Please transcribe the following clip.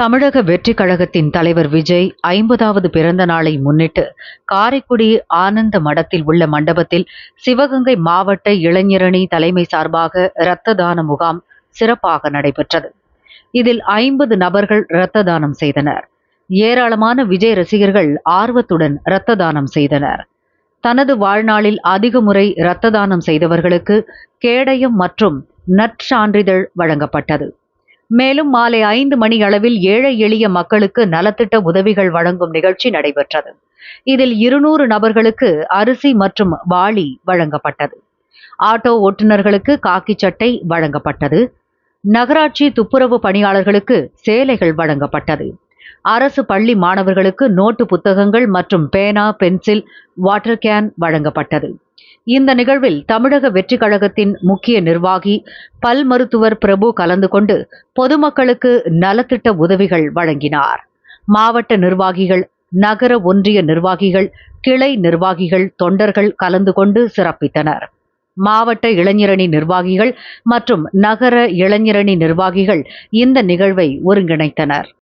தமிழக வெற்றி கழகத்தின் தலைவர் விஜய் ஐம்பதாவது பிறந்த நாளை முன்னிட்டு காரைக்குடி ஆனந்த மடத்தில் உள்ள மண்டபத்தில் சிவகங்கை மாவட்ட இளைஞரணி தலைமை சார்பாக இரத்த தான முகாம் சிறப்பாக நடைபெற்றது. இதில் ஐம்பது நபர்கள் இரத்த தானம் செய்தனர். ஏராளமான விஜய் ரசிகர்கள் ஆர்வத்துடன் இரத்த தானம் செய்தனர். தனது வாழ்நாளில் அதிக முறை இரத்த தானம் செய்தவர்களுக்கு கேடயம் மற்றும் நற்சான்றிதழ் வழங்கப்பட்டது. மேலும் மாலை ஐந்து மணி அளவில் ஏழை எளிய மக்களுக்கு நலத்திட்ட உதவிகள் வழங்கும் நிகழ்ச்சி நடைபெற்றது. இதில் இருநூறு நபர்களுக்கு அரிசி மற்றும் வாளி வழங்கப்பட்டது. ஆட்டோ ஓட்டுநர்களுக்கு காக்கி சட்டை வழங்கப்பட்டது. நகராட்சி துப்புரவு பணியாளர்களுக்கு சேலைகள் வழங்கப்பட்டது. அரசு பள்ளி மாணவர்களுக்கு நோட்டு புத்தகங்கள் மற்றும் பேனா பென்சில் வாட்டர் கேன் வழங்கப்பட்டது. இந்த நிகழ்வில் தமிழக வெற்றிக் கழகத்தின் முக்கிய நிர்வாகி பல் மருத்துவர் பிரபு கலந்து கொண்டு பொதுமக்களுக்கு நலத்திட்ட உதவிகள் வழங்கினார். மாவட்ட நிர்வாகிகள் நகர ஒன்றிய நிர்வாகிகள் கிளை நிர்வாகிகள் தொண்டர்கள் கலந்து கொண்டு சிறப்பித்தனர். மாவட்ட இளைஞரணி நிர்வாகிகள் மற்றும் நகர இளைஞரணி நிர்வாகிகள் இந்த நிகழ்வை ஒருங்கிணைத்தனர்.